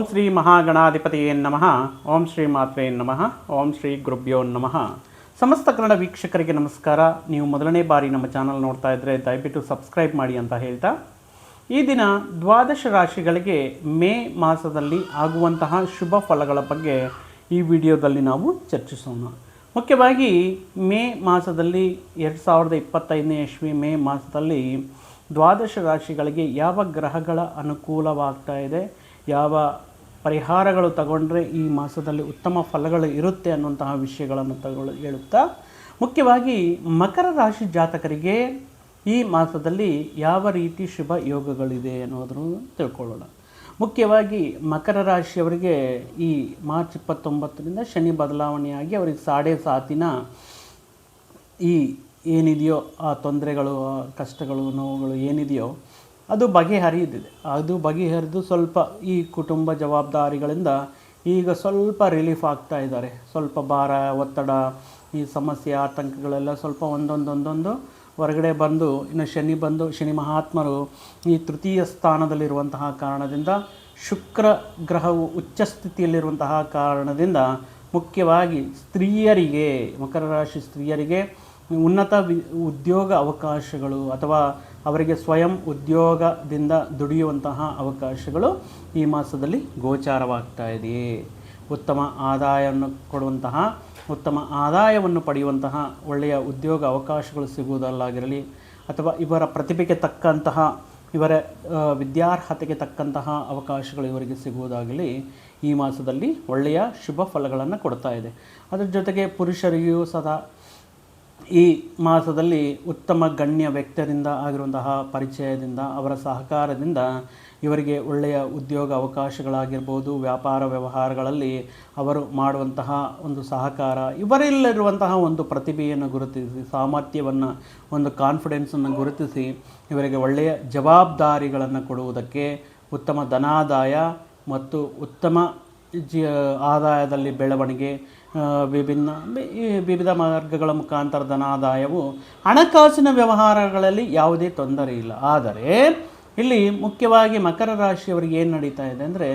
ಓಂ ಶ್ರೀ ಮಹಾಗಣಾಧಿಪತಿಯೇ ನಮಃ. ಓಂ ಶ್ರೀ ಮಾತ್ರೇ ನಮಃ. ಓಂ ಶ್ರೀ ಗುರುಭ್ಯೋ ನಮಃ. ಸಮಸ್ತ ಕನ್ನಡ ವೀಕ್ಷಕರಿಗೆ ನಮಸ್ಕಾರ. ನೀವು ಮೊದಲನೇ ಬಾರಿ ನಮ್ಮ ಚಾನಲ್ ನೋಡ್ತಾ ಇದ್ದರೆ ದಯವಿಟ್ಟು ಸಬ್ಸ್ಕ್ರೈಬ್ ಮಾಡಿ ಅಂತ ಹೇಳ್ತಾ. ಈ ದಿನ ದ್ವಾದಶ ರಾಶಿಗಳಿಗೆ ಮೇ ಮಾಸದಲ್ಲಿ ಆಗುವಂತಹ ಶುಭ ಫಲಗಳ ಬಗ್ಗೆ ಈ ವಿಡಿಯೋದಲ್ಲಿ ನಾವು ಚರ್ಚಿಸೋಣ. ಮುಖ್ಯವಾಗಿ ಮೇ ಮಾಸದಲ್ಲಿ ಎರಡು ಸಾವಿರದ ಇಪ್ಪತ್ತೈದನೇ ಯಶ್ವಿ ಮೇ ಮಾಸದಲ್ಲಿ ದ್ವಾದಶ ರಾಶಿಗಳಿಗೆ ಯಾವ ಗ್ರಹಗಳ ಅನುಕೂಲವಾಗ್ತಾ ಇದೆ, ಯಾವ ಪರಿಹಾರಗಳು ತಗೊಂಡ್ರೆ ಈ ಮಾಸದಲ್ಲಿ ಉತ್ತಮ ಫಲಗಳು ಇರುತ್ತೆ ಅನ್ನುವಂತಹ ವಿಷಯಗಳನ್ನು ತಗೊಳ್ಳು ಹೇಳುತ್ತಾ, ಮುಖ್ಯವಾಗಿ ಮಕರ ರಾಶಿ ಜಾತಕರಿಗೆ ಈ ಮಾಸದಲ್ಲಿ ಯಾವ ರೀತಿ ಶುಭ ಯೋಗಗಳಿದೆ ಅನ್ನೋದನ್ನು ತಿಳ್ಕೊಳ್ಳೋಣ. ಮುಖ್ಯವಾಗಿ ಮಕರ ರಾಶಿಯವರಿಗೆ ಈ ಮಾರ್ಚ್ ಇಪ್ಪತ್ತೊಂಬತ್ತರಿಂದ ಶನಿ ಬದಲಾವಣೆಯಾಗಿ ಅವರಿಗೆ ಸಾಡೆ ಸಾತಿನ ಈ ಏನಿದೆಯೋ ಆ ತೊಂದರೆಗಳು ಕಷ್ಟಗಳು, ನೋವುಗಳು ಏನಿದೆಯೋ ಅದು ಬಗೆಹರಿಯುತ್ತಿದೆ ಅದು ಬಗೆಹರಿದು ಸ್ವಲ್ಪ ಈ ಕುಟುಂಬ ಜವಾಬ್ದಾರಿಗಳಿಂದ ಈಗ ಸ್ವಲ್ಪ ರಿಲೀಫ್ ಆಗ್ತಾ ಇದ್ದಾರೆ. ಸ್ವಲ್ಪ ಭಾರ, ಒತ್ತಡ, ಈ ಸಮಸ್ಯೆ, ಆತಂಕಗಳೆಲ್ಲ ಸ್ವಲ್ಪ ಒಂದೊಂದೊಂದೊಂದು ಹೊರಗಡೆ ಬಂದು, ಇನ್ನು ಶನಿ ಬಂದು, ಶನಿ ಮಹಾತ್ಮರು ಈ ತೃತೀಯ ಸ್ಥಾನದಲ್ಲಿರುವಂತಹ ಕಾರಣದಿಂದ ಶುಕ್ರ ಗ್ರಹವು ಉಚ್ಚ ಸ್ಥಿತಿಯಲ್ಲಿರುವಂತಹ ಕಾರಣದಿಂದ ಮುಖ್ಯವಾಗಿ ಸ್ತ್ರೀಯರಿಗೆ, ಮಕರ ರಾಶಿ ಸ್ತ್ರೀಯರಿಗೆ ಉನ್ನತ ವಿ, ಉದ್ಯೋಗ ಅವಕಾಶಗಳು ಅಥವಾ ಅವರಿಗೆ ಸ್ವಯಂ ಉದ್ಯೋಗದಿಂದ ದುಡಿಯುವಂತಹ ಅವಕಾಶಗಳು ಈ ಮಾಸದಲ್ಲಿ ಗೋಚಾರವಾಗ್ತಾ ಇದೆಯೇ? ಉತ್ತಮ ಆದಾಯವನ್ನು ಕೊಡುವಂತಹ, ಉತ್ತಮ ಆದಾಯವನ್ನು ಪಡೆಯುವಂತಹ ಒಳ್ಳೆಯ ಉದ್ಯೋಗ ಅವಕಾಶಗಳು ಸಿಗುವುದಲ್ಲಾಗಿರಲಿ ಅಥವಾ ಇವರ ಪ್ರತಿಭೆಗೆ ತಕ್ಕಂತಹ, ಇವರ ವಿದ್ಯಾರ್ಹತೆಗೆ ತಕ್ಕಂತಹ ಅವಕಾಶಗಳು ಇವರಿಗೆ ಸಿಗುವುದಾಗಲಿ ಈ ಮಾಸದಲ್ಲಿ ಒಳ್ಳೆಯ ಶುಭ ಫಲಗಳನ್ನು ಕೊಡ್ತಾ ಇದೆ. ಅದರ ಜೊತೆಗೆ ಪುರುಷರಿಗೂ ಸದಾ ಈ ಮಾಸದಲ್ಲಿ ಉತ್ತಮ ಗಣ್ಯ ವ್ಯಕ್ತಿಯರಿಂದ ಆಗಿರುವಂತಹ ಪರಿಚಯದಿಂದ, ಅವರ ಸಹಕಾರದಿಂದ ಇವರಿಗೆ ಒಳ್ಳೆಯ ಉದ್ಯೋಗ ಅವಕಾಶಗಳಾಗಿರ್ಬೋದು, ವ್ಯಾಪಾರ ವ್ಯವಹಾರಗಳಲ್ಲಿ ಅವರು ಮಾಡುವಂತಹ ಒಂದು ಸಹಕಾರ ಇವರಲ್ಲಿರುವಂತಹ ಒಂದು ಪ್ರತಿಭೆಯನ್ನು ಗುರುತಿಸಿ, ಸಾಮರ್ಥ್ಯವನ್ನು, ಒಂದು ಕಾನ್ಫಿಡೆನ್ಸನ್ನು ಗುರುತಿಸಿ ಇವರಿಗೆ ಒಳ್ಳೆಯ ಜವಾಬ್ದಾರಿಗಳನ್ನು ಕೊಡುವುದಕ್ಕೆ ಉತ್ತಮ ಧನಾದಾಯ ಮತ್ತು ಉತ್ತಮ ಜಿ, ಆದಾಯದಲ್ಲಿ ಬೆಳವಣಿಗೆ ವಿಭಿನ್ನ ವಿವಿಧ ಮಾರ್ಗಗಳ ಮುಖಾಂತರ ಧನ ಆದಾಯವು ಹಣಕಾಸಿನ ವ್ಯವಹಾರಗಳಲ್ಲಿ ಯಾವುದೇ ತೊಂದರೆ ಇಲ್ಲ. ಆದರೆ ಇಲ್ಲಿ ಮುಖ್ಯವಾಗಿ ಮಕರ ರಾಶಿಯವರಿಗೆ ಏನು ನಡೀತಾ ಇದೆ ಅಂದರೆ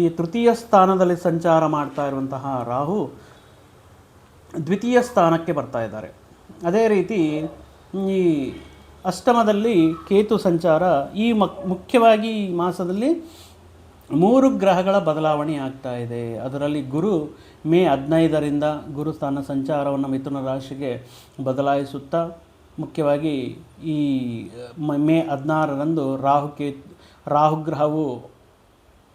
ಈ ತೃತೀಯ ಸ್ಥಾನದಲ್ಲಿ ಸಂಚಾರ ಮಾಡ್ತಾ ಇರುವಂತಹ ರಾಹು ದ್ವಿತೀಯ ಸ್ಥಾನಕ್ಕೆ ಬರ್ತಾ ಇದ್ದಾರೆ. ಅದೇ ರೀತಿ ಈ ಅಷ್ಟಮದಲ್ಲಿ ಕೇತು ಸಂಚಾರ ಈ ಮುಖ್ಯವಾಗಿ ಈ ಮಾಸದಲ್ಲಿ ಮೂರು ಗ್ರಹಗಳ ಬದಲಾವಣೆ ಆಗ್ತಾ ಇದೆ. ಅದರಲ್ಲಿ ಗುರು ಮೇ ಹದಿನೈದರಿಂದ ಗುರು ಸ್ಥಾನ ಸಂಚಾರವನ್ನು ಮಿಥುನ ರಾಶಿಗೆ ಬದಲಾಯಿಸುತ್ತಾ, ಮುಖ್ಯವಾಗಿ ಈ, ಮ- ಹದಿನಾರರಂದು ರಾಹು ಕೇ ರಾಹುಗ್ರಹವು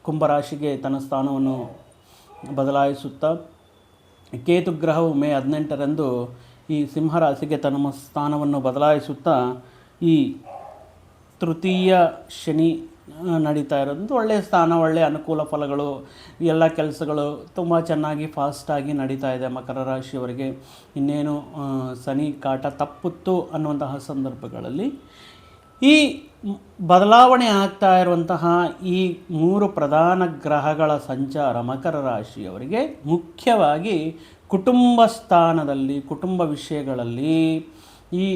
ಕುಂಭರಾಶಿಗೆ ತನ್ನ ಸ್ಥಾನವನ್ನು ಬದಲಾಯಿಸುತ್ತಾ, ಕೇತು ಗ್ರಹವು ಮೇ ಹದಿನೆಂಟರಂದು ಈ ಸಿಂಹರಾಶಿಗೆ ತನ್ನ ಸ್ಥಾನವನ್ನು ಬದಲಾಯಿಸುತ್ತಾ, ಈ ತೃತೀಯ ಶನಿ ನಡೀತಾ ಇರೋದು ಒಳ್ಳೆಯ ಸ್ಥಾನ ಒಳ್ಳೆಯ ಅನುಕೂಲ ಫಲಗಳು, ಎಲ್ಲ ಕೆಲಸಗಳು ತುಂಬ ಚೆನ್ನಾಗಿ ಫಾಸ್ಟಾಗಿ ನಡೀತಾ ಇದೆ ಮಕರ ರಾಶಿಯವರಿಗೆ. ಇನ್ನೇನು ಸನಿ ಕಾಟ ತಪ್ಪುತ್ತು ಅನ್ನುವಂತಹ ಸಂದರ್ಭಗಳಲ್ಲಿ ಈ ಬದಲಾವಣೆ ಆಗ್ತಾ ಇರುವಂತಹ ಈ ಮೂರು ಪ್ರಧಾನ ಗ್ರಹಗಳ ಸಂಚಾರ ಮಕರ ರಾಶಿಯವರಿಗೆ ಮುಖ್ಯವಾಗಿ ಕುಟುಂಬ ಸ್ಥಾನದಲ್ಲಿ, ಕುಟುಂಬ ವಿಷಯಗಳಲ್ಲಿ ಈ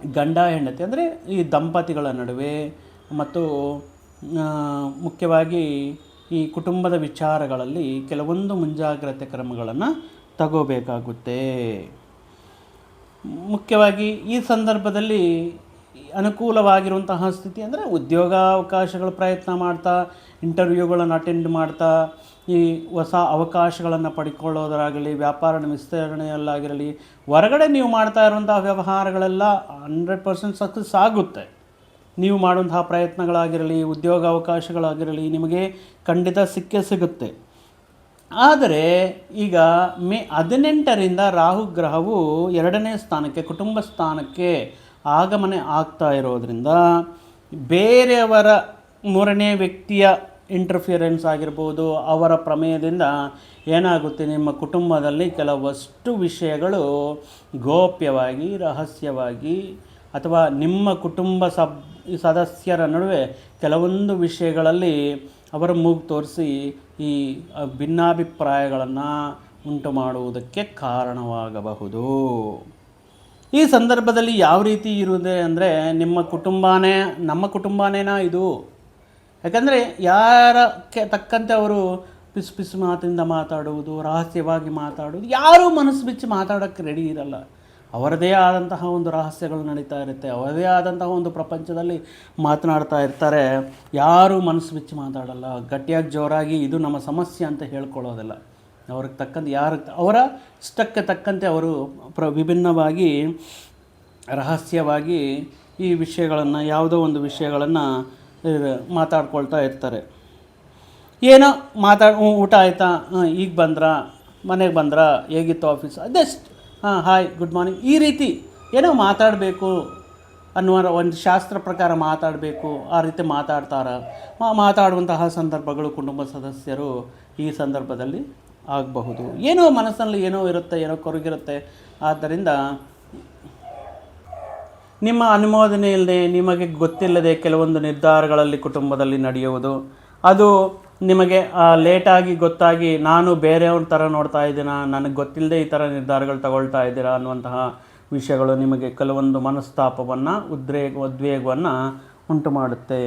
ಗಂಡ ಹೆಂಡತಿ ಅಂದರೆ ಈ ದಂಪತಿಗಳ ನಡುವೆ ಮತ್ತು ಮುಖ್ಯವಾಗಿ ಈ ಕುಟುಂಬದ ವಿಚಾರಗಳಲ್ಲಿ ಕೆಲವೊಂದು ಮುಂಜಾಗ್ರತೆ ಕ್ರಮಗಳನ್ನು ತಗೋಬೇಕಾಗುತ್ತೆ. ಮುಖ್ಯವಾಗಿ ಈ ಸಂದರ್ಭದಲ್ಲಿ ಅನುಕೂಲವಾಗಿರುವಂತಹ ಸ್ಥಿತಿ ಅಂದರೆ ಉದ್ಯೋಗಾವಕಾಶಗಳ ಪ್ರಯತ್ನ ಮಾಡ್ತಾ, ಇಂಟರ್ವ್ಯೂಗಳನ್ನು ಅಟೆಂಡ್ ಮಾಡ್ತಾ, ಈ ಹೊಸ ಅವಕಾಶಗಳನ್ನು ಪಡ್ಕೊಳ್ಳೋದರಾಗಲಿ, ವ್ಯಾಪಾರ ವಿಸ್ತರಣೆಯಲ್ಲಾಗಿರಲಿ, ಹೊರಗಡೆ ನೀವು ಮಾಡ್ತಾ ಇರುವಂತಹ ವ್ಯವಹಾರಗಳೆಲ್ಲ ಹಂಡ್ರೆಡ್ ಪರ್ಸೆಂಟ್ ಸಕ್ಸಸ್ ಆಗುತ್ತೆ. ನೀವು ಮಾಡುವಂತಹ ಪ್ರಯತ್ನಗಳಾಗಿರಲಿ ಉದ್ಯೋಗ ಅವಕಾಶಗಳಾಗಿರಲಿ ನಿಮಗೆ ಖಂಡಿತ ಸಿಕ್ಕೇ ಸಿಗುತ್ತೆ. ಆದರೆ ಈಗ ಮೇ ಹದಿನೆಂಟರಿಂದ ರಾಹು ಗ್ರಹವು ಎರಡನೇ ಸ್ಥಾನಕ್ಕೆ, ಕುಟುಂಬ ಸ್ಥಾನಕ್ಕೆ ಆಗಮನೆ ಆಗ್ತಾ ಇರೋದರಿಂದ ಬೇರೆಯವರ ಮೂರನೇ ವ್ಯಕ್ತಿಯ ಇಂಟರ್ಫಿಯರೆನ್ಸ್ ಆಗಿರ್ಬೋದು, ಅವರ ಪ್ರಮೇಯದಿಂದ ಏನಾಗುತ್ತೆ, ನಿಮ್ಮ ಕುಟುಂಬದಲ್ಲಿ ಕೆಲವಷ್ಟು ವಿಷಯಗಳು ಗೋಪ್ಯವಾಗಿ, ರಹಸ್ಯವಾಗಿ ಅಥವಾ ನಿಮ್ಮ ಕುಟುಂಬ ಸಬ್ ಸದಸ್ಯರ ನಡುವೆ ಕೆಲವೊಂದು ವಿಷಯಗಳಲ್ಲಿ ಅವರ ಮೂಗು ತೋರಿಸಿ ಈ ಭಿನ್ನಾಭಿಪ್ರಾಯಗಳನ್ನು ಉಂಟು ಮಾಡುವುದಕ್ಕೆ ಕಾರಣವಾಗಬಹುದು. ಈ ಸಂದರ್ಭದಲ್ಲಿ ಯಾವ ರೀತಿ ಇರುವುದೇ ಅಂದರೆ ನಿಮ್ಮ ಕುಟುಂಬನೇ, ನಮ್ಮ ಕುಟುಂಬನೇನಾ ಇದು? ಯಾಕಂದರೆ ಯಾರಕ್ಕೆ ತಕ್ಕಂತೆ ಅವರು ಪಿಸು ಪಿಸು ಮಾತಿಂದ ಮಾತಾಡುವುದು, ರಹಸ್ಯವಾಗಿ ಮಾತಾಡುವುದು, ಯಾರೂ ಮನಸ್ಸು ಬಿಚ್ಚಿ ಮಾತಾಡೋಕ್ಕೆ ರೆಡಿ ಇರಲ್ಲ. ಅವರದೇ ಆದಂತಹ ಒಂದು ರಹಸ್ಯಗಳು ನಡೀತಾ ಇರುತ್ತೆ, ಅವರದೇ ಆದಂತಹ ಒಂದು ಪ್ರಪಂಚದಲ್ಲಿ ಮಾತನಾಡ್ತಾ ಇರ್ತಾರೆ. ಯಾರೂ ಮನಸ್ಸು ಬಿಚ್ಚಿ ಮಾತಾಡಲ್ಲ. ಗಟ್ಟಿಯಾಗಿ ಜೋರಾಗಿ ಇದು ನಮ್ಮ ಸಮಸ್ಯೆ ಅಂತ ಹೇಳ್ಕೊಳ್ಳೋದಿಲ್ಲ. ಅವ್ರಿಗೆ ತಕ್ಕಂತೆ ಯಾರು, ಅವರ ಇಷ್ಟಕ್ಕೆ ತಕ್ಕಂತೆ ಅವರು ಪ್ರ, ವಿಭಿನ್ನವಾಗಿ, ರಹಸ್ಯವಾಗಿ ಈ ವಿಷಯಗಳನ್ನು, ಯಾವುದೋ ಒಂದು ವಿಷಯಗಳನ್ನು ಮಾತಾಡ್ಕೊಳ್ತಾ ಇರ್ತಾರೆ. ಏನೋ ಮಾತಾಡ ಊಟ ಆಯಿತಾ? ಈಗ ಬಂದ್ರಾ? ಮನೆಗೆ ಬಂದ್ರಾ? ಹೇಗಿತ್ತು ಆಫೀಸ್? ಅದೆಸ್ಟ್ ಹಾಂ ಹಾಯ್ ಗುಡ್ ಮಾರ್ನಿಂಗ್ ಈ ರೀತಿ ಏನೋ ಮಾತಾಡಬೇಕು ಅನ್ನುವ ಒಂದು ಶಾಸ್ತ್ರ ಪ್ರಕಾರ ಮಾತಾಡಬೇಕು, ಆ ರೀತಿ ಮಾತಾಡ್ತಾರ. ಮಾತಾಡುವಂತಹ ಸಂದರ್ಭಗಳು ಕುಟುಂಬ ಸದಸ್ಯರು ಈ ಸಂದರ್ಭದಲ್ಲಿ ಆಗಬಹುದು. ಏನೋ ಮನಸ್ಸಿನಲ್ಲಿ ಏನೋ ಇರುತ್ತೆ, ಏನೋ ಕೊರಗಿರುತ್ತೆ. ಆದ್ದರಿಂದ ನಿಮ್ಮ ಅನುಮೋದನೆ ಇಲ್ಲದೆ ನಿಮಗೆ ಗೊತ್ತಿಲ್ಲದೆ ಕೆಲವೊಂದು ನಿರ್ಧಾರಗಳಲ್ಲಿ ಕುಟುಂಬದಲ್ಲಿ ನಡೆಯುವುದು, ಅದು ನಿಮಗೆ ಲೇಟಾಗಿ ಗೊತ್ತಾಗಿ ನಾನು ಬೇರೆಯವ್ರ ಥರ ನೋಡ್ತಾ ಇದ್ದೀನ, ನನಗೆ ಗೊತ್ತಿಲ್ಲದೆ ಈ ಥರ ನಿರ್ಧಾರಗಳು ತಗೊಳ್ತಾ ಇದ್ದೀರಾ ಅನ್ನುವಂತಹ ವಿಷಯಗಳು ನಿಮಗೆ ಕೆಲವೊಂದು ಮನಸ್ತಾಪವನ್ನು, ಉದ್ರೇಗ, ಉದ್ವೇಗವನ್ನು ಉಂಟು ಮಾಡುತ್ತೆ.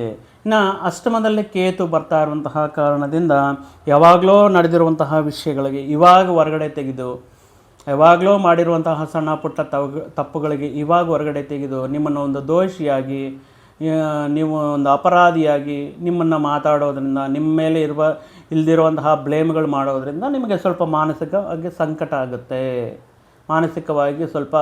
ಇನ್ನು ಅಷ್ಟಮದಲ್ಲಿ ಕೇತು ಬರ್ತಾ ಇರುವಂತಹ ಕಾರಣದಿಂದ ಯಾವಾಗಲೋ ನಡೆದಿರುವಂತಹ ವಿಷಯಗಳಿಗೆ ಇವಾಗ ಹೊರಗಡೆ ತೆಗೆದು, ಯಾವಾಗಲೋ ಮಾಡಿರುವಂತಹ ಸಣ್ಣ ಪುಟ್ಟ ತಪ್ಪುಗಳಿಗೆ ಇವಾಗ ಹೊರಗಡೆ ತೆಗೆದು ನಿಮ್ಮನ್ನು ಒಂದು ದೋಷಿಯಾಗಿ ನೀವು ಒಂದು ಅಪರಾಧಿಯಾಗಿ ನಿಮ್ಮನ್ನು ಮಾತಾಡೋದರಿಂದ, ನಿಮ್ಮ ಮೇಲೆ ಇರುವ, ಇಲ್ದಿರುವಂತಹ ಬ್ಲೇಮ್ಗಳು ಮಾಡೋದರಿಂದ ನಿಮಗೆ ಸ್ವಲ್ಪ ಮಾನಸಿಕವಾಗಿ ಸಂಕಟ ಆಗುತ್ತೆ. ಮಾನಸಿಕವಾಗಿ ಸ್ವಲ್ಪ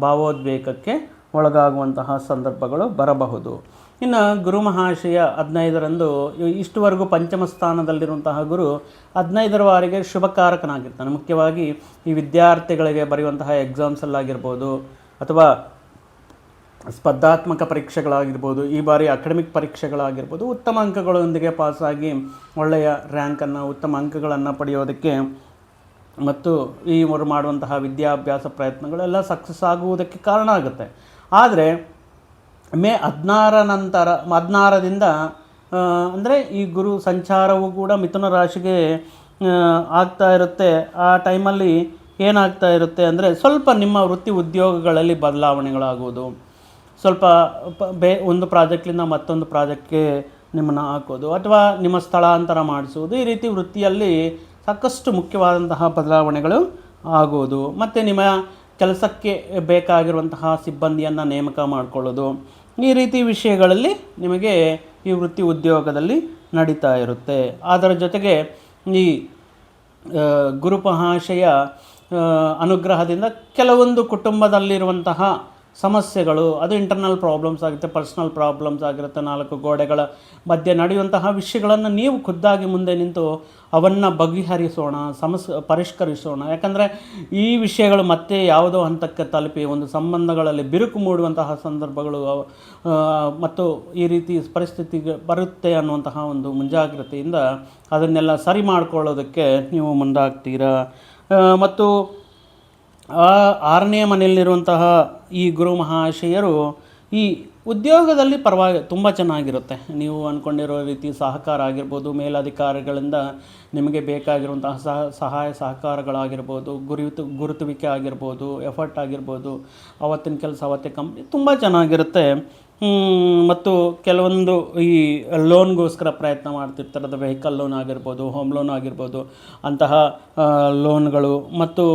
ಭಾವೋದ್ವೇಗಕ್ಕೆ ಒಳಗಾಗುವಂತಹ ಸಂದರ್ಭಗಳು ಬರಬಹುದು. ಇನ್ನು ಗುರು ಮಹಾಶಯ ಹದಿನೈದರಂದು ಇಷ್ಟುವರೆಗೂ ಪಂಚಮ ಸ್ಥಾನದಲ್ಲಿರುವಂತಹ ಗುರು ಹದಿನೈದರ ವಾರಿಗೆ ಶುಭಕಾರಕನಾಗಿರ್ತಾನೆ. ಮುಖ್ಯವಾಗಿ ಈ ವಿದ್ಯಾರ್ಥಿಗಳಿಗೆ ಬರೆಯುವಂತಹ ಎಕ್ಸಾಮ್ಸಲ್ಲಾಗಿರ್ಬೋದು ಅಥವಾ ಸ್ಪರ್ಧಾತ್ಮಕ ಪರೀಕ್ಷೆಗಳಾಗಿರ್ಬೋದು, ಈ ಬಾರಿ ಅಕಾಡೆಮಿಕ್ ಪರೀಕ್ಷೆಗಳಾಗಿರ್ಬೋದು, ಉತ್ತಮ ಅಂಕಗಳೊಂದಿಗೆ ಪಾಸಾಗಿ ಒಳ್ಳೆಯ ರ್ಯಾಂಕನ್ನು ಉತ್ತಮ ಅಂಕಗಳನ್ನು ಪಡೆಯೋದಕ್ಕೆ ಮತ್ತು ಈ ಅವರು ಮಾಡುವಂತಹ ವಿದ್ಯಾಭ್ಯಾಸ ಪ್ರಯತ್ನಗಳೆಲ್ಲ ಸಕ್ಸಸ್ ಆಗುವುದಕ್ಕೆ ಕಾರಣ ಆಗುತ್ತೆ. ಆದರೆ, ಮೇ ಹದಿನಾರ ನಂತರ, ಹದಿನಾರದಿಂದ ಅಂದರೆ ಈ ಗುರು ಸಂಚಾರವು ಕೂಡ ಮಿಥುನ ರಾಶಿಗೆ ಆಗ್ತಾ ಇರುತ್ತೆ. ಆ ಟೈಮಲ್ಲಿ ಏನಾಗ್ತಾ ಇರುತ್ತೆ ಅಂದರೆ ಸ್ವಲ್ಪ ನಿಮ್ಮ ವೃತ್ತಿ ಉದ್ಯೋಗಗಳಲ್ಲಿ ಬದಲಾವಣೆಗಳಾಗುವುದು. ಸ್ವಲ್ಪ ಬೇ, ಒಂದು ಪ್ರಾಜೆಕ್ಟ್ಲಿಂದ ಮತ್ತೊಂದು ಪ್ರಾಜೆಕ್ಟ್ಗೆ ನಿಮ್ಮನ್ನು ಹಾಕೋದು ಅಥವಾ ನಿಮ್ಮ ಸ್ಥಳಾಂತರ ಮಾಡಿಸುವುದು ಈ ರೀತಿ ವೃತ್ತಿಯಲ್ಲಿ ಸಾಕಷ್ಟು ಮುಖ್ಯವಾದಂತಹ ಬದಲಾವಣೆಗಳು ಆಗೋದು. ಮತ್ತು ನಿಮ್ಮ ಕೆಲಸಕ್ಕೆ ಬೇಕಾಗಿರುವಂತಹ ಸಿಬ್ಬಂದಿಯನ್ನು ನೇಮಕ ಮಾಡಿಕೊಳ್ಳೋದು. ಈ ರೀತಿ ವಿಷಯಗಳಲ್ಲಿ ನಿಮಗೆ ಈ ವೃತ್ತಿ ಉದ್ಯೋಗದಲ್ಲಿ ನಡೀತಾ ಇರುತ್ತೆ. ಅದರ ಜೊತೆಗೆ ಈ ಗುರುಪಹಾಶಯ ಅನುಗ್ರಹದಿಂದ ಕೆಲವೊಂದು ಕುಟುಂಬದಲ್ಲಿರುವಂತಹ ಸಮಸ್ಯೆಗಳು, ಅದು ಇಂಟರ್ನಲ್ ಪ್ರಾಬ್ಲಮ್ಸ್ ಆಗುತ್ತೆ ಪರ್ಸ್ನಲ್ ಪ್ರಾಬ್ಲಮ್ಸ್ ಆಗಿರುತ್ತೆ, ನಾಲ್ಕು ಗೋಡೆಗಳ ಮಧ್ಯೆ ನಡೆಯುವಂತಹ ವಿಷಯಗಳನ್ನು ನೀವು ಖುದ್ದಾಗಿ ಮುಂದೆ ನಿಂತು ಅವನ್ನು ಬಗೆಹರಿಸೋಣ, ಸಮಸ್, ಪರಿಷ್ಕರಿಸೋಣ. ಯಾಕಂದರೆ ಈ ವಿಷಯಗಳು ಮತ್ತೆ ಯಾವುದೋ ಹಂತಕ್ಕೆ ತಲುಪಿ ಒಂದು ಸಂಬಂಧಗಳಲ್ಲಿ ಬಿರುಕು ಮೂಡುವಂತಹ ಸಂದರ್ಭಗಳು ಮತ್ತು ಈ ರೀತಿ ಪರಿಸ್ಥಿತಿಗೆ ಬರುತ್ತೆ ಅನ್ನುವಂತಹ ಒಂದು ಮುಂಜಾಗ್ರತೆಯಿಂದ ಅದನ್ನೆಲ್ಲ ಸರಿ ಮಾಡ್ಕೊಳ್ಳೋದಕ್ಕೆ ನೀವು ಮುಂದಾಗ್ತೀರಾ? ಮತ್ತು ಆ ಆರನೇ ಮನೆಯಲ್ಲಿರುವಂತಹ ಈ ಗುರು ಮಹಾಶಯರು ಈ ಉದ್ಯೋಗದಲ್ಲಿ ಪರವಾಗಿ ತುಂಬ ಚೆನ್ನಾಗಿರುತ್ತೆ. ನೀವು ಅಂದ್ಕೊಂಡಿರೋ ರೀತಿ ಸಹಕಾರ ಆಗಿರ್ಬೋದು, ಮೇಲಧಿಕಾರಿಗಳಿಂದ ನಿಮಗೆ ಬೇಕಾಗಿರುವಂತಹ ಸಹ, ಸಹಾಯ ಸಹಕಾರಗಳಾಗಿರ್ಬೋದು, ಗುರುತು, ಗುರುತುವಿಕೆ ಆಗಿರ್ಬೋದು, ಎಫರ್ಟ್ ಆಗಿರ್ಬೋದು, ಅವತ್ತಿನ ಕೆಲಸ ಅವತ್ತೆ ಕಂಪ್ನಿ ತುಂಬ ಚೆನ್ನಾಗಿರುತ್ತೆ. ಮತ್ತು ಕೆಲವೊಂದು ಈ ಲೋನ್ಗೋಸ್ಕರ ಪ್ರಯತ್ನ ಮಾಡ್ತಿರ್ತಾರೆ ಅದು ವೆಹಿಕಲ್ ಲೋನ್ ಆಗಿರ್ಬೋದು, ಹೋಮ್ ಲೋನ್ ಆಗಿರ್ಬೋದು, ಅಂತಹ ಲೋನ್ಗಳು. ಮತ್ತು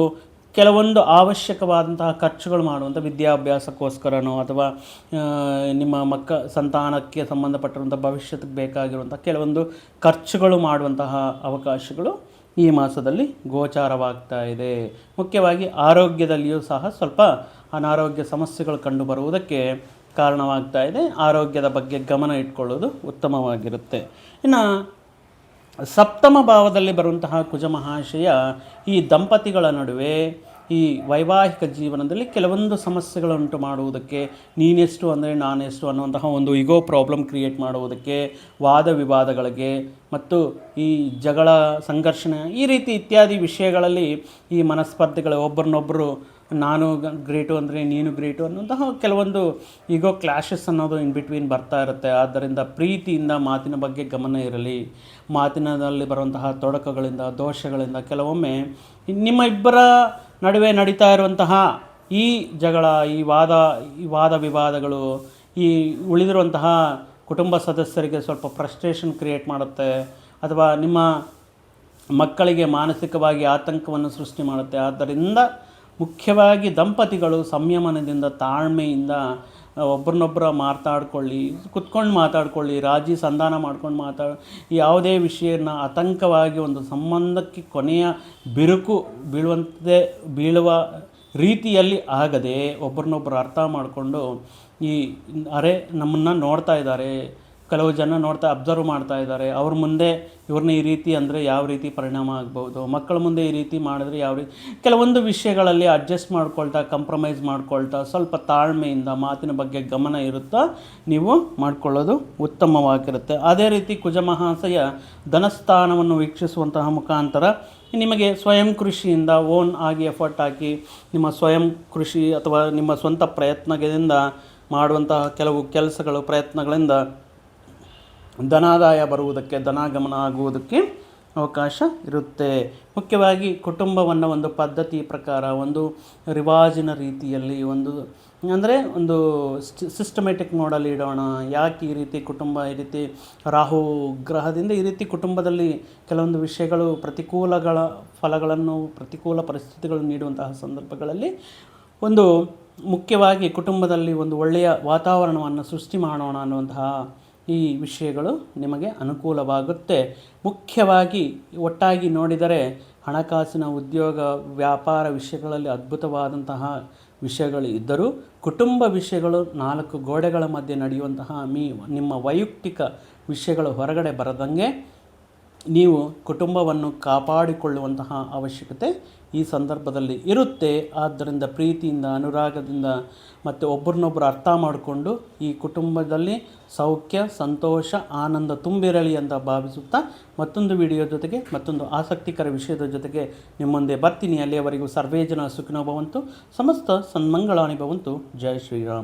ಕೆಲವೊಂದು ಅವಶ್ಯಕವಾದಂತಹ ಖರ್ಚುಗಳು ಮಾಡುವಂಥ ವಿದ್ಯಾಭ್ಯಾಸಕ್ಕೋಸ್ಕರನೋ ಅಥವಾ ನಿಮ್ಮ ಮಕ್ಕ, ಸಂತಾನಕ್ಕೆ ಸಂಬಂಧಪಟ್ಟಿರುವಂಥ ಭವಿಷ್ಯಕ್ಕೆ ಬೇಕಾಗಿರುವಂಥ ಕೆಲವೊಂದು ಖರ್ಚುಗಳು ಮಾಡುವಂತಹ ಅವಕಾಶಗಳು ಈ ಮಾಸದಲ್ಲಿ ಗೋಚಾರವಾಗ್ತಾ ಇದೆ. ಮುಖ್ಯವಾಗಿ ಆರೋಗ್ಯದಲ್ಲಿಯೂ ಸಹ ಸ್ವಲ್ಪ ಅನಾರೋಗ್ಯ ಸಮಸ್ಯೆಗಳು ಕಂಡುಬರುವುದಕ್ಕೆ ಕಾರಣವಾಗ್ತಾ ಇದೆ. ಆರೋಗ್ಯದ ಬಗ್ಗೆ ಗಮನ ಇಟ್ಕೊಳ್ಳೋದು ಉತ್ತಮವಾಗಿರುತ್ತೆ. ಇನ್ನು ಸಪ್ತಮ ಭಾವದಲ್ಲಿ ಬರುವಂತಹ ಕುಜ ಮಹಾಶಯ ಈ ದಂಪತಿಗಳ ನಡುವೆ ಈ ವೈವಾಹಿಕ ಜೀವನದಲ್ಲಿ ಕೆಲವೊಂದು ಸಮಸ್ಯೆಗಳುಂಟು ಮಾಡುವುದಕ್ಕೆ, ನೀನೆಷ್ಟು ಅಂದರೆ ನಾನೆಷ್ಟು ಅನ್ನುವಂತಹ ಒಂದು ಈಗೋ ಪ್ರಾಬ್ಲಮ್ ಕ್ರಿಯೇಟ್ ಮಾಡುವುದಕ್ಕೆ, ವಾದ ವಿವಾದಗಳಿಗೆ ಮತ್ತು ಈ ಜಗಳ ಸಂಘರ್ಷಣೆ ಈ ರೀತಿ ಇತ್ಯಾದಿ ವಿಷಯಗಳಲ್ಲಿ ಈ ಮನಸ್ಪರ್ಧೆಗಳು ಒಬ್ಬರನ್ನೊಬ್ಬರು ನಾನು ಗ್ರೇಟು ಅಂದರೆ ನೀನು ಗ್ರೇಟು ಅನ್ನುವಂತಹ ಕೆಲವೊಂದು ಈಗೋ ಕ್ಲಾಶಸ್ ಅನ್ನೋದು ಇನ್ ಬಿಟ್ವೀನ್ ಬರ್ತಾ ಇರುತ್ತೆ. ಆದ್ದರಿಂದ ಪ್ರೀತಿಯಿಂದ ಮಾತಿನ ಬಗ್ಗೆ ಗಮನ ಇರಲಿ. ಮಾತಿನಲ್ಲಿ ಬರುವಂತಹ ತೊಡಕಗಳಿಂದ, ದೋಷಗಳಿಂದ ಕೆಲವೊಮ್ಮೆ ನಿಮ್ಮ ಇಬ್ಬರ ನಡುವೆ ನಡೀತಾ ಇರುವಂತಹ ಈ ಜಗಳ, ಈ ವಾದ ಈ ವಾದ ವಿವಾದಗಳು, ಈ ಉಳಿದಿರುವಂತಹ ಕುಟುಂಬ ಸದಸ್ಯರಿಗೆ ಸ್ವಲ್ಪ ಫ್ರಸ್ಟ್ರೇಷನ್ ಕ್ರಿಯೇಟ್ ಮಾಡುತ್ತೆ. ಅಥವಾ ನಿಮ್ಮ ಮಕ್ಕಳಿಗೆ ಮಾನಸಿಕವಾಗಿ ಆತಂಕವನ್ನು ಸೃಷ್ಟಿ ಮಾಡುತ್ತೆ. ಆದ್ದರಿಂದ ಮುಖ್ಯವಾಗಿ ದಂಪತಿಗಳು ಸಂಯಮನದಿಂದ ತಾಳ್ಮೆಯಿಂದ ಒಬ್ರನ್ನೊಬ್ಬರ ಮಾತಾಡ್ಕೊಳ್ಳಿ ಕುತ್ಕೊಂಡು ಮಾತಾಡ್ಕೊಳ್ಳಿ, ರಾಜಿ ಸಂಧಾನ ಮಾಡ್ಕೊಂಡು ಮಾತಾಡ ಯಾವುದೇ ವಿಷಯನ ಆತಂಕವಾಗಿ ಒಂದು ಸಂಬಂಧಕ್ಕೆ ಕೊನೆಯ ಬಿರುಕು ಬೀಳುವಂತೆ ಬೀಳುವ ರೀತಿಯಲ್ಲಿ ಆಗದೆ ಒಬ್ರನ್ನೊಬ್ಬರು ಅರ್ಥ ಮಾಡಿಕೊಂಡು ಈ ಅರೆ ನಮ್ಮನ್ನು ನೋಡ್ತಾ ಇದ್ದಾರೆ ಕೆಲವು ಜನ ನೋಡ್ತಾ ಅಬ್ಸರ್ವ್ ಮಾಡ್ತಾ ಇದ್ದಾರೆ. ಅವ್ರ ಮುಂದೆ ಇವ್ರನ್ನ ಈ ರೀತಿ ಅಂದರೆ ಯಾವ ರೀತಿ ಪರಿಣಾಮ ಆಗ್ಬೋದು ಮಕ್ಕಳ ಮುಂದೆ ಈ ರೀತಿ ಮಾಡಿದ್ರೆ ಯಾವ ರೀತಿ ಕೆಲವೊಂದು ವಿಷಯಗಳಲ್ಲಿ ಅಡ್ಜಸ್ಟ್ ಮಾಡ್ಕೊಳ್ತಾ ಕಂಪ್ರಮೈಸ್ ಮಾಡ್ಕೊಳ್ತಾ, ಸ್ವಲ್ಪ ತಾಳ್ಮೆಯಿಂದ ಮಾತಿನ ಬಗ್ಗೆ ಗಮನ ಇರುತ್ತಾ ನೀವು ಮಾಡಿಕೊಳ್ಳೋದು ಉತ್ತಮವಾಗಿರುತ್ತೆ. ಅದೇ ರೀತಿ ಕುಜಮಹಾಶಯ ಧನಸ್ಥಾನವನ್ನು ವೀಕ್ಷಿಸುವಂತಹ ಮುಖಾಂತರ ನಿಮಗೆ ಸ್ವಯಂ ಕೃಷಿಯಿಂದ ಓನ್ ಆಗಿ ಎಫರ್ಟ್ ಹಾಕಿ ನಿಮ್ಮ ಸ್ವಯಂ ಕೃಷಿ ಅಥವಾ ನಿಮ್ಮ ಸ್ವಂತ ಪ್ರಯತ್ನದಿಂದ ಮಾಡುವಂತಹ ಕೆಲವು ಕೆಲಸಗಳು, ಪ್ರಯತ್ನಗಳಿಂದ ಧನಾದಾಯ ಬರುವುದಕ್ಕೆ, ಧನಾಗಮನ ಆಗುವುದಕ್ಕೆ ಅವಕಾಶ ಇರುತ್ತೆ. ಮುಖ್ಯವಾಗಿ ಕುಟುಂಬವನ್ನು ಒಂದು ಪದ್ಧತಿ ಪ್ರಕಾರ, ಒಂದು ರಿವಾಜಿನ ರೀತಿಯಲ್ಲಿ ಒಂದು, ಅಂದರೆ ಒಂದು ಸಿಸ್ಟಮೆಟಿಕ್ ಮೋಡಲ್ಲಿ ಇಡೋಣ. ಯಾಕೆ ಈ ರೀತಿ ಕುಟುಂಬ, ಈ ರೀತಿ ರಾಹು ಗ್ರಹದಿಂದ ಈ ರೀತಿ ಕುಟುಂಬದಲ್ಲಿ ಕೆಲವೊಂದು ವಿಷಯಗಳು ಪ್ರತಿಕೂಲಗಳ ಫಲಗಳನ್ನು, ಪ್ರತಿಕೂಲ ಪರಿಸ್ಥಿತಿಗಳನ್ನು ನೀಡುವಂತಹ ಸಂದರ್ಭಗಳಲ್ಲಿ ಒಂದು ಮುಖ್ಯವಾಗಿ ಕುಟುಂಬದಲ್ಲಿ ಒಂದು ಒಳ್ಳೆಯ ವಾತಾವರಣವನ್ನು ಸೃಷ್ಟಿ ಮಾಡೋಣ ಅನ್ನುವಂತಹ ಈ ವಿಷಯಗಳು ನಿಮಗೆ ಅನುಕೂಲವಾಗುತ್ತೆ. ಮುಖ್ಯವಾಗಿ ಒಟ್ಟಾಗಿ ನೋಡಿದರೆ ಹಣಕಾಸಿನ ಉದ್ಯೋಗ, ವ್ಯಾಪಾರ ವಿಷಯಗಳಲ್ಲಿ ಅದ್ಭುತವಾದಂತಹ ವಿಷಯಗಳು ಇದ್ದರೂ ಕುಟುಂಬ ವಿಷಯಗಳು ನಾಲ್ಕು ಗೋಡೆಗಳ ಮಧ್ಯೆ ನಡೆಯುವಂತಹ ಮೀ, ನಿಮ್ಮ ವೈಯಕ್ತಿಕ ವಿಷಯಗಳು ಹೊರಗಡೆ ಬರದಂಗೆ ನೀವು ಕುಟುಂಬವನ್ನು ಕಾಪಾಡಿಕೊಳ್ಳುವಂತಹ ಅವಶ್ಯಕತೆ ಈ ಸಂದರ್ಭದಲ್ಲಿ ಇರುತ್ತೆ. ಆದ್ದರಿಂದ ಪ್ರೀತಿಯಿಂದ, ಅನುರಾಗದಿಂದ ಮತ್ತು ಒಬ್ಬರನ್ನೊಬ್ಬರು ಅರ್ಥ ಮಾಡಿಕೊಂಡು ಈ ಕುಟುಂಬದಲ್ಲಿ ಸೌಖ್ಯ, ಸಂತೋಷ, ಆನಂದ ತುಂಬಿರಲಿ ಅಂತ ಭಾವಿಸುತ್ತಾ ಮತ್ತೊಂದು ವಿಡಿಯೋ ಜೊತೆಗೆ, ಮತ್ತೊಂದು ಆಸಕ್ತಿಕರ ವಿಷಯದ ಜೊತೆಗೆ ನಿಮ್ಮೊಂದೇ ಮುಂದೆ ಬರ್ತೀನಿ. ಅಲ್ಲಿಯವರೆಗೂ ಸರ್ವೇ ಜನ ಸುಖಿನೋ ಭವಂತು. ಸಮಸ್ತ ಸನ್ಮಂಗಳಾನಿ ಭವಂತು. ಜಯ ಶ್ರೀರಾಮ್.